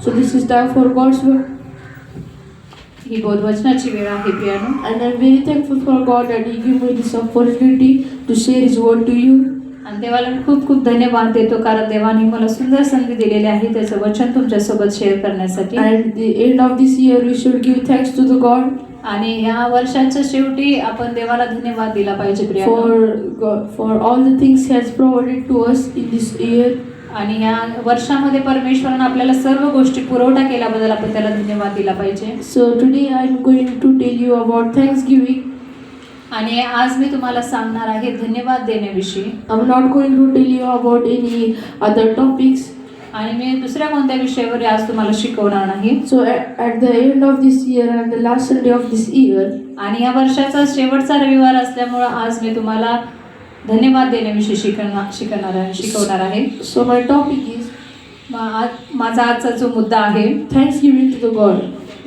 So this is time for God's word. ही बोधवचनाची वेळ आहे प्रियानो And I'm very thankful for God that He gave me this opportunity to share His word to you. आणि देवाला मी खूप खूप धन्यवाद देतो कारण देवाने मला सुंदर संधी दिलेली आहे त्याचं वचन तुमच्यासोबत शेअर करण्यासाठी And at the end of this year, we should give thanks to the God आणि ह्या वर्षाच्या शेवटी आपण देवाला धन्यवाद दिला पाहिजे प्रियानो for God, for all the things He has provided to us in this year. आणि ह्या वर्षामध्ये परमेश्वरानं आपल्याला सर्व गोष्टी पुरवठा केल्याबद्दल आपण त्याला धन्यवाद दिला पाहिजे So today I'm going to tell you about Thanksgiving. आणि आज मी तुम्हाला सांगणार आहे धन्यवाद देण्याविषयी I'm not going to tell you about any other topics. आणि मी दुसऱ्या कोणत्या विषयावर आज तुम्हाला शिकवणार नाही at, at the end of this year and the last Sunday of this year, आणि या वर्षाचा शेवटचा रविवार असल्यामुळं आज मी तुम्हाला धन्यवाद देण्याविषयी शिकणार शिकवणार आहे. शिकवणार आहे सो माय टॉपिक इज माझा आजचा जो मुद्दा आहे thanks giving to the God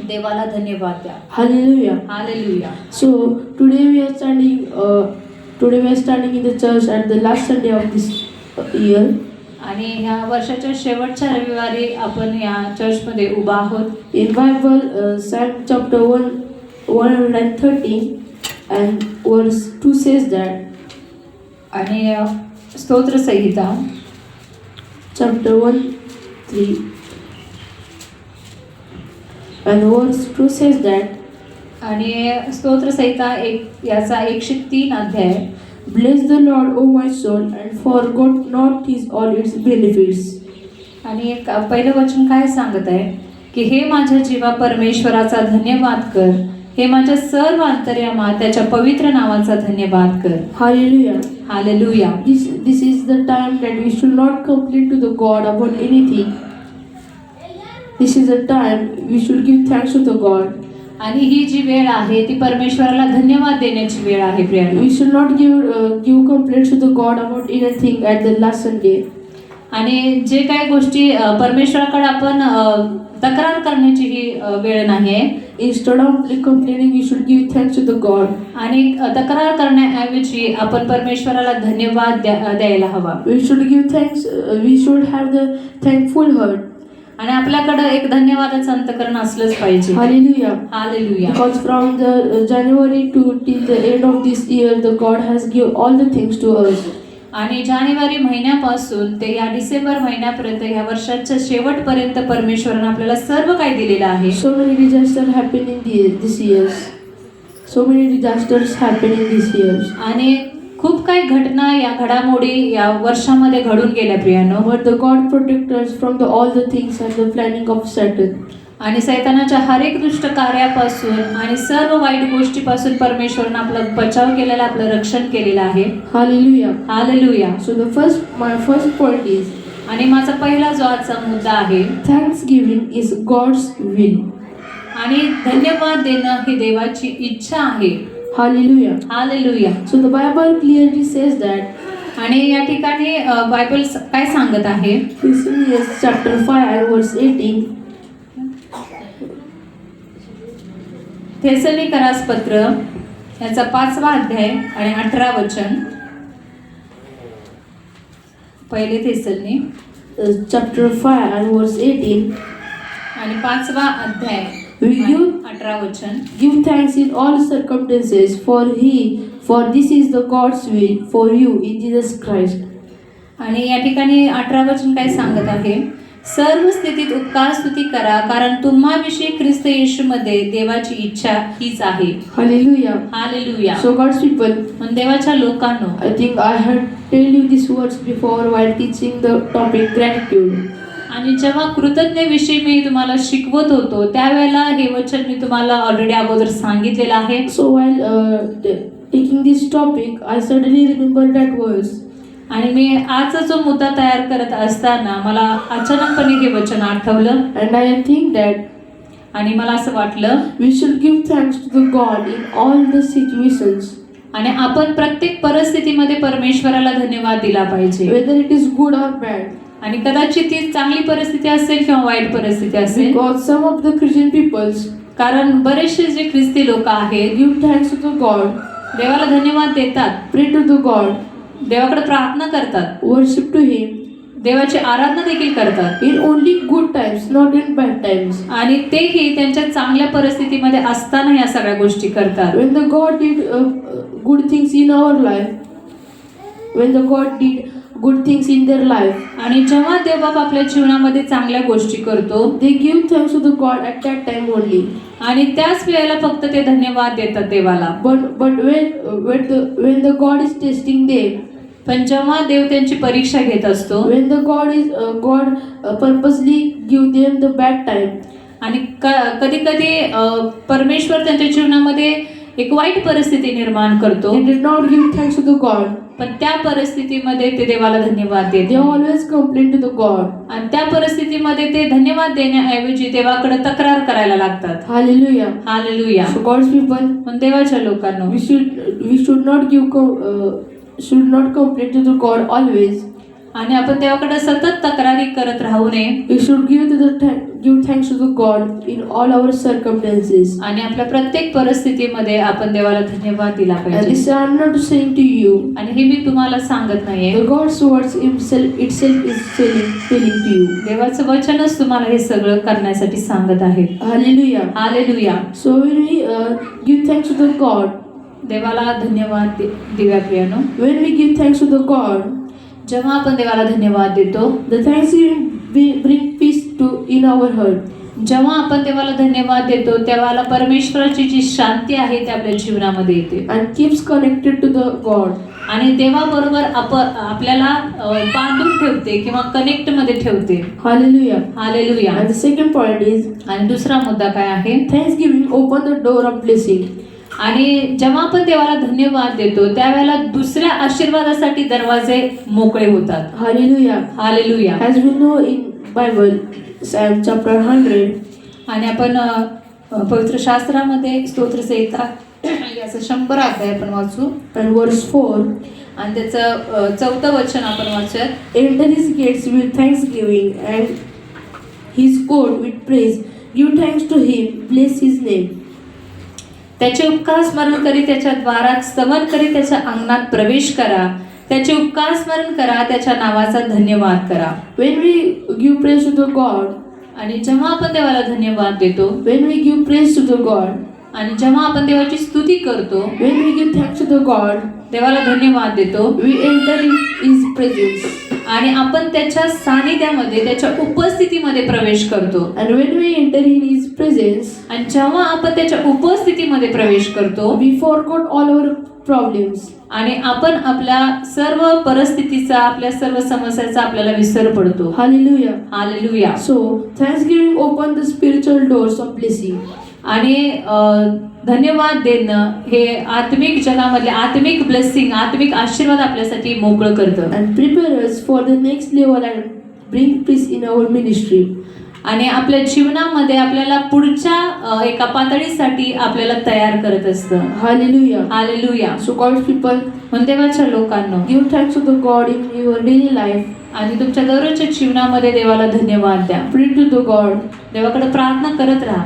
देवाला धन्यवाद द्या. Hallelujah hallelujah so today we are standing today we are standing in the church at the last Sunday of this year आणि ह्या वर्षाच्या शेवटच्या रविवारी आपण या चर्चमध्ये उभा आहोत. In Bible sat chapter one one hundred and thirty and verse two says that आणि स्तोत्रसंहिता chapter one three and verse two that आणि स्तोत्रसंहिता एक याचा एकशे तीन अध्याय bless the Lord O my son and forget not is all its benefits आणि पहिलं वचन काय सांगत आहे? की हे माझ्या जीवा परमेश्वराचा धन्यवाद कर. हे माझ्या सर्व अंतर्यामा त्याच्या पवित्र नावाचा धन्यवाद कर. Hallelujah hallelujah this this is the time that we should not complete to the God about anything this is a time we should give thanks to the God आणि ही जी वेळ आहे ती परमेश्वराला धन्यवाद देण्याची वेळ आहे Priya we should not give give complete to the God about anything at the last Sunday आणि जे काही गोष्टी परमेश्वराकडे आपण तक्रार करण्याची ही वेळ नाही आहे Instead of complaining, we should give thanks to the God. आणि तक्रार करण्याऐवजी आपण परमेश्वराला धन्यवाद द्या- द्यायला हवा We should give thanks. Uh, we should have the thankful heart. आणि आपल्याकडं एक धन्यवादाचं अंतकरण असलंच पाहिजे Hallelujah. Hallelujah Because from the uh, January to till the end of this year, the God has give all the things to us. आणि जानेवारी महिन्यापासून ते या डिसेंबर महिन्यापर्यंत या वर्षाच्या शेवटपर्यंत परमेश्वरने आपल्याला सर्व काही दिलेलं आहे. So many disaster happen in this years so many disasters happen in this years आणि खूप काही घटना या घडामोडी या वर्षामध्ये घडून गेल्या प्रियानो. But the God protectors from the all the things are the planning of Saturn आणि सैतानाच्या हर एक दुष्ट कार्यापासून आणि सर्व वाईट गोष्टीपासून परमेश्वरनं आपला बचाव केलेला आपलं रक्षण केलेलं आहे Hallelujah. Hallelujah So the first, my first point is आणि माझा पहिला जो आजचा मुद्दा आहे Thanksgiving is God's will. आणि धन्यवाद देणं ही देवाची इच्छा आहे Hallelujah. Hallelujah So the Bible clearly says that आणि या ठिकाणी बायबल स- काय सांगत आहे Thessalonians chapter 5 and थेसलिकरास पत्र याचा पाचवा अध्याय आणि अठरा वचन. पहिले थेसलनी. Chapter five and verse eighteen आणि पाचवा अध्याय वी गिव अठरा वचन. Give thanks in all circumstances for he for this is the God's will for you in Jesus Christ आणि या ठिकाणी अठरा वचन काय सांगत आहे? सर्व स्थितीत उत्कार स्तुती करा कारण तुम्हाविषयी ख्रिस्त येशूमध्ये देवाची इच्छा हीच आहे. Hallelujah hallelujah so God people पण देवाच्या लोकांनो I think I had tell you this words before while teaching the topic gratitude आणि जेव्हा कृतज्ञतेविषयी मी तुम्हाला शिकवत होतो त्यावेळेला हे वचन मी तुम्हाला ऑलरेडी अगोदर सांगितलेलं आहे. So while taking this topic I suddenly remember that words आणि मी आजचा जो मुद्दा तयार करत असताना मला अचानकपणे हे वचन आठवलं. And I think that आणि मला असं वाटलं we should give thanks to the God in all the situations, आणि आपण प्रत्येक परिस्थितीमध्ये परमेश्वराला धन्यवाद दिला पाहिजे. Whether it is good or bad. आणि कदाचित ती चांगली परिस्थिती असेल किंवा वाईट परिस्थिती असेल. Because some of the Christian peoples कारण बरेचसे जे ख्रिस्ती लोक आहेत give thanks to the God, देवाला धन्यवाद देतात. Pray to the God, देवाकडे प्रार्थना करतात. वर्शिप टू हिम देवाची आराधना देखील करतात. In only good times not in bad times आणि तेही त्यांच्या चांगल्या परिस्थितीमध्ये असताना या सगळ्या गोष्टी करतात. When the God did good things in our life when the God did good things in their life आणि जेव्हा देवबाप आपल्या जीवनामध्ये चांगल्या गोष्टी करतो they give thanks to the God at that time only आणि त्याच वेळेला फक्त ते धन्यवाद देतात देवाला. But but when when the when the God is testing they पण जेव्हा देव त्यांची परीक्षा घेत असतो when the God is God purposely give them the bad time आणि क कधी कधी uh, परमेश्वर त्यांच्या जीवनामध्ये एक वाईट परिस्थिती निर्माण करतो. गॉड पण त्या परिस्थितीमध्ये ते देवाला धन्यवाद देत. Always complain to the God आणि त्या परिस्थितीमध्ये ते धन्यवाद देण्याऐवजी देवाकडे तक्रार करायला लागतात. हालेलुया हालेलुया गॉड्स पीपल पण देवाच्या लोकांना we should we should not give come should not complain to the God always आणि आपण देवाकडे सतत तक्रारी करत राहू नये. We should give to the give thanks to God in all our circumstances आणि आपल्या प्रत्येक परिस्थितीमध्ये आपण देवाला धन्यवाद दिला पाहिजे. I am not saying to you आणि हे मी तुम्हाला सांगत नाहीये. The God's words himself itself is selling feeling to you देवाचं वचनच तुम्हाला हे सगळं करण्यासाठी सांगत आहे. Hallelujah hallelujah so we give thanks to the God देवाला धन्यवाद दिव्या प्रियानो. When we give thanks to the God जेव्हा आपण देवाला धन्यवाद देतो the thanks you bring peace in our heart. जेव्हा आपण देवाला धन्यवाद देतो तेव्हा परमेश्वराची जी शांती आहे ती आपल्या जीवनामध्ये येते and keeps connected to the God. आणि देवाबरोबर आप आपल्याला बांधून ठेवते किंवा कनेक्टमध्ये ठेवते. Hallelujah And the second point is आणि दुसरा मुद्दा काय आहे thanksgiving open the door of blessing. आणि जेव्हा आपण देवाला धन्यवाद देतो त्यावेळेला दुसऱ्या आशीर्वादासाठी दरवाजे मोकळे होतात Hallelujah. Hallelujah As we know in Bible, Psalm chapter 100, आणि आपण पवित्र शास्त्रामध्ये स्तोत्र संहिता याचं शंभर अध्याय आपण वाचू. And verse 4, आणि त्याचं चौथं वचन आपण वाचूयात. Enter his gates with thanksgiving and his court with praise. Give thanks to him, bless his name. त्याचे उपकार स्मरण करी त्याच्या द्वारात स्तवन करी त्याच्या अंगणात प्रवेश करा. त्याचे उपकार स्मरण करा त्याच्या नावाचा धन्यवाद करा. When we give press to the God आणि जेव्हा आपण देवाला धन्यवाद देतो when we give press to the God आणि जेव्हा आपण देवाची स्तुती करतो when we give thanks to the God देवाला धन्यवाद देतो वी एंटर इज प्रेझेंट आणि आपण त्याच्या सानिध्यामध्ये त्याच्या उपस्थितीमध्ये प्रवेश करतो And when we enter in his presence, आणि जेव्हा आपण त्याच्या उपस्थितीमध्ये प्रवेश करतो we forgot all our problems. आणि आपण आपल्या सर्व परिस्थितीचा आपल्या सर्व समस्याचा आपल्याला विसर पडतो Hallelujah. Hallelujah So, thanksgiving open the spiritual doors of blessing. आणि अ, धन्यवाद देणं हे आत्मिक जगामधले आत्मिक ब्लेसिंग आत्मिक आशीर्वाद आपल्यासाठी मोकळं करतं and prepare us for the next level and bring peace in our ministry. आणि आपल्या जीवनामध्ये आपल्याला पुढच्या अ, एका पातळीसाठी आपल्याला तयार करत असतं Hallelujah. Hallelujah So, God's people, म्हणून देवाच्या लोकांना give thanks to the God in your daily life. आणि तुमच्या दररोजच्या जीवनामध्ये देवाला धन्यवाद द्या Pray to the God. देवाकडे प्रार्थना करत राहा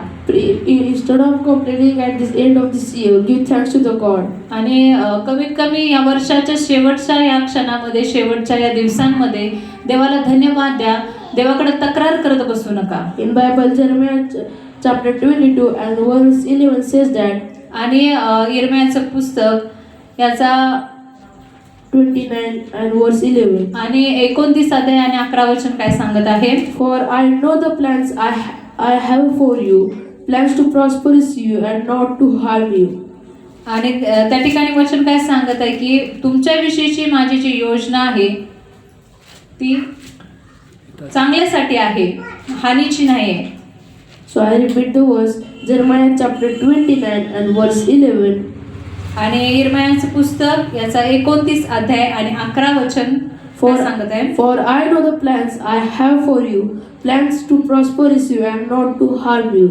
आणि कमीत कमी या वर्षाच्या शेवटच्या या क्षणामध्ये शेवटच्या या दिवसांमध्ये देवाला धन्यवाद द्या. देवाकडे तक्रार करत बसू नका. In Bible chapter twenty two and once eleven says that आणि इरम्याचं पुस्तक याचा twenty nine and verse eleven आणि एकोणतीस आधी आणि अकरा वचन काय सांगत आहे? For I know the plans I I have for you plans to prosper you and not to harm you. आणि त्या ठिकाणी वचन काय सांगत आहे की तुमच्याविषयीची माझी जी योजना आहे ती चांगल्यासाठी आहे हानीची नाही आहे so I repeat the verse Jeremiah chapter twenty nine and verse eleven आणि इरमयाचं पुस्तक याचा एकोणतीस अध्याय आणि अकरा वचन फॉर सांगत आहे? For I know the plans I have for you plans to prosper is you and not to harm you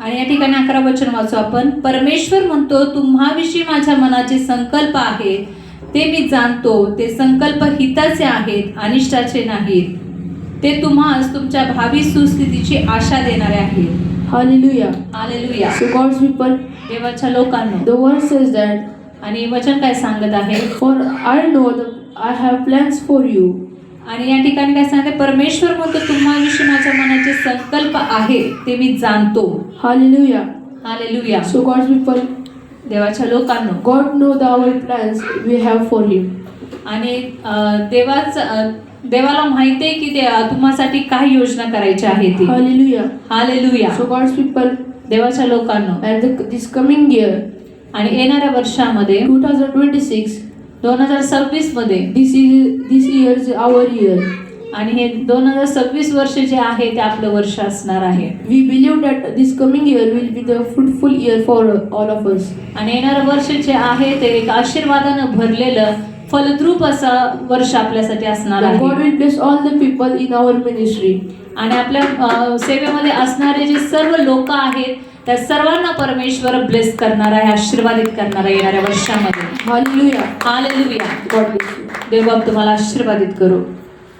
आणि या ठिकाणी अकरा वचन वाचू आपण. परमेश्वर म्हणतो तुम्हाविषयी माझ्या मनाचे संकल्प आहेत ते मी जाणतो ते संकल्प हिताचे आहेत अनिष्टाचे नाहीत. ते तुम्हास तुमच्या भावी सुस्थितीची आशा देणारे आहेत. Hallelujah. Hallelujah So God's people, देवाच्या लोकांना. the word says that आणि वचन काय सांगत आहे? For I know that I have plans for you. आणि या ठिकाणी काय सांगते परमेश्वर म्हणतो तुम्हाविषयी माझ्या मनाचे संकल्प आहे ते मी जाणतो Hallelujah. Hallelujah So, God's people, देवाच्या लोकांनो God know the our plans we have for Him. आणि देवाच देवाला माहिती आहे की तुम्हासाठी काय योजना करायची आहे ती Hallelujah. Hallelujah So, God's people, देवाच्या लोकांनो the, this coming year, आणि येणाऱ्या वर्षामध्ये 2026, दोन हजार सव्वीसमध्ये this is this year is our year आणि हे दोन हजार सव्वीस वर्ष जे आहे ते आपलं वर्ष असणार आहे. We believe that this coming year will be the fruitful year for all of us आणि येणार वर्ष जे आहे ते एक आशीर्वादानं भरलेलं फलद्रूप असं वर्ष आपल्यासाठी असणार आहे. God will bless all the people in our ministry आणि आपल्या सेवेमध्ये असणारे जे सर्व लोक आहेत त्या सर्वांना परमेश्वर ब्लेस करणार आहे आशीर्वादित करणार आहे येणाऱ्या वर्षामध्ये. Hallelujah God bless you. देवबाप तुम्हाला आशीर्वादित करू